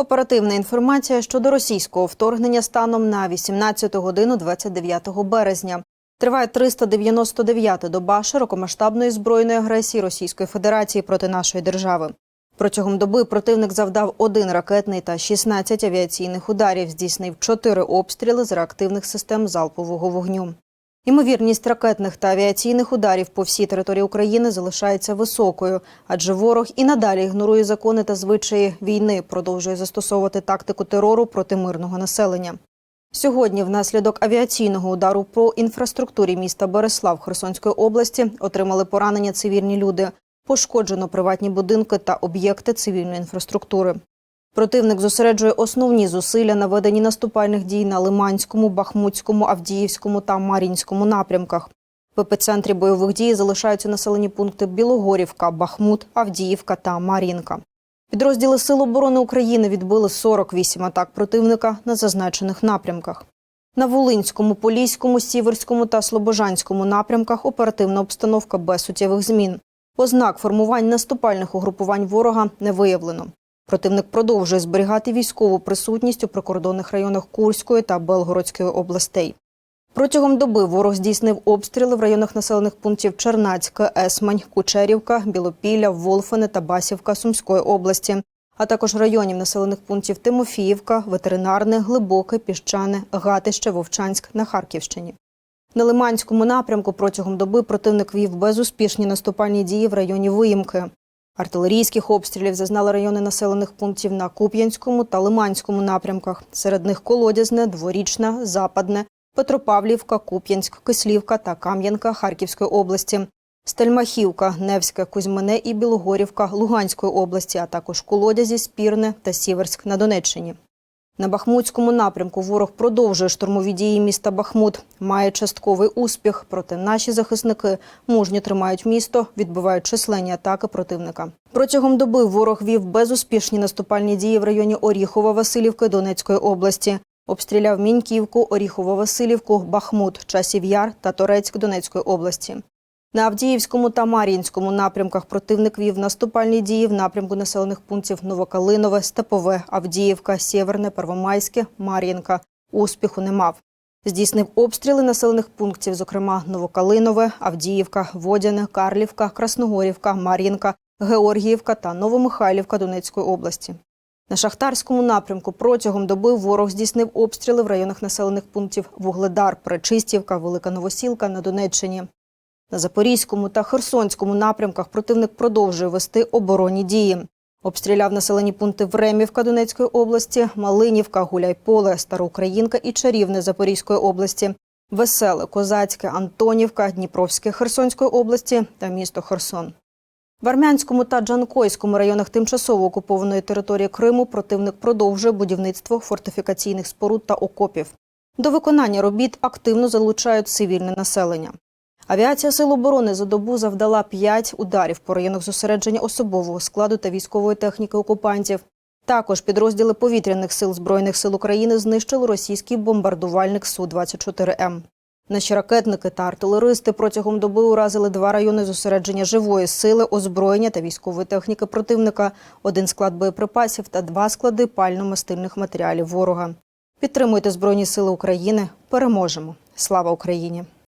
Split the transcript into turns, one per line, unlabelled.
Оперативна інформація щодо російського вторгнення станом на 18 годину 29 березня. Триває 399-та доба широкомасштабної збройної агресії Російської Федерації проти нашої держави. Протягом доби противник завдав один ракетний та 16 авіаційних ударів, здійснив 4 обстріли з реактивних систем залпового вогню. Ймовірність ракетних та авіаційних ударів по всій території України залишається високою, адже ворог і надалі ігнорує закони та звичаї війни, продовжує застосовувати тактику терору проти мирного населення. Сьогодні, внаслідок авіаційного удару по інфраструктурі міста Береслав Херсонської області, отримали поранення цивільні люди. Пошкоджено приватні будинки та об'єкти цивільної інфраструктури. Противник зосереджує основні зусилля на веденні наступальних дій на Лиманському, Бахмутському, Авдіївському та Мар'їнському напрямках. В епіцентрі бойових дій залишаються населені пункти Білогорівка, Бахмут, Авдіївка та Мар'їнка. Підрозділи Сил оборони України відбили 48 атак противника на зазначених напрямках. На Волинському, Поліському, Сіверському та Слобожанському напрямках оперативна обстановка без суттєвих змін. Ознак формувань наступальних угрупувань ворога не виявлено. Противник продовжує зберігати військову присутність у прикордонних районах Курської та Белгородської областей. Протягом доби ворог здійснив обстріли в районах населених пунктів Чернацька, Есмань, Кучерівка, Білопілля, Волфине та Басівка Сумської області, а також районів населених пунктів Тимофіївка, Ветеринарне, Глибоке, Піщане, Гатище, Вовчанськ на Харківщині. На Лиманському напрямку протягом доби противник вів безуспішні наступальні дії в районі Виїмки. Артилерійських обстрілів зазнали райони населених пунктів на Куп'янському та Лиманському напрямках. Серед них Колодязне, Дворічна, Западне, Петропавлівка, Куп'янськ, Кислівка та Кам'янка Харківської області, Стельмахівка, Невське, Кузьмине і Білогорівка Луганської області, а також Колодязі, Спірне та Сіверськ на Донеччині. На Бахмутському напрямку ворог продовжує штурмові дії міста Бахмут. Має частковий успіх, проте наші захисники мужньо тримають місто, відбивають численні атаки противника. Протягом доби ворог вів безуспішні наступальні дії в районі Оріхова-Василівки Донецької області. Обстріляв Міньківку, Оріхово-Василівку, Бахмут, Часів Яр та Торецьк Донецької області. На Авдіївському та Мар'їнському напрямках противник вів наступальні дії в напрямку населених пунктів Новокалинове, Степове, Авдіївка, Сєверне, Первомайське, Мар'їнка. Успіху не мав. Здійснив обстріли населених пунктів, зокрема Новокалинове, Авдіївка, Водяне, Карлівка, Красногорівка, Мар'їнка, Георгіївка та Новомихайлівка Донецької області. На шахтарському напрямку протягом доби ворог здійснив обстріли в районах населених пунктів Вугледар, Пречистівка, Велика Новосілка на Донеччині. На Запорізькому та Херсонському напрямках противник продовжує вести оборонні дії. Обстріляв населені пункти Времівка Донецької області, Малинівка, Гуляйполе, Староукраїнка і Чарівне Запорізької області, Веселе, Козацьке, Антонівка, Дніпровське Херсонської області та місто Херсон. В Армянському та Джанкойському районах тимчасово окупованої території Криму противник продовжує будівництво фортифікаційних споруд та окопів. До виконання робіт активно залучають цивільне населення. Авіація Сил оборони за добу завдала 5 ударів по районах зосередження особового складу та військової техніки окупантів. Також підрозділи повітряних сил Збройних сил України знищили російський бомбардувальник Су-24М. Наші ракетники та артилеристи протягом доби уразили два райони зосередження живої сили, озброєння та військової техніки противника, один склад боєприпасів та два склади пально-мастильних матеріалів ворога. Підтримуйте Збройні Сили України. Переможемо! Слава Україні!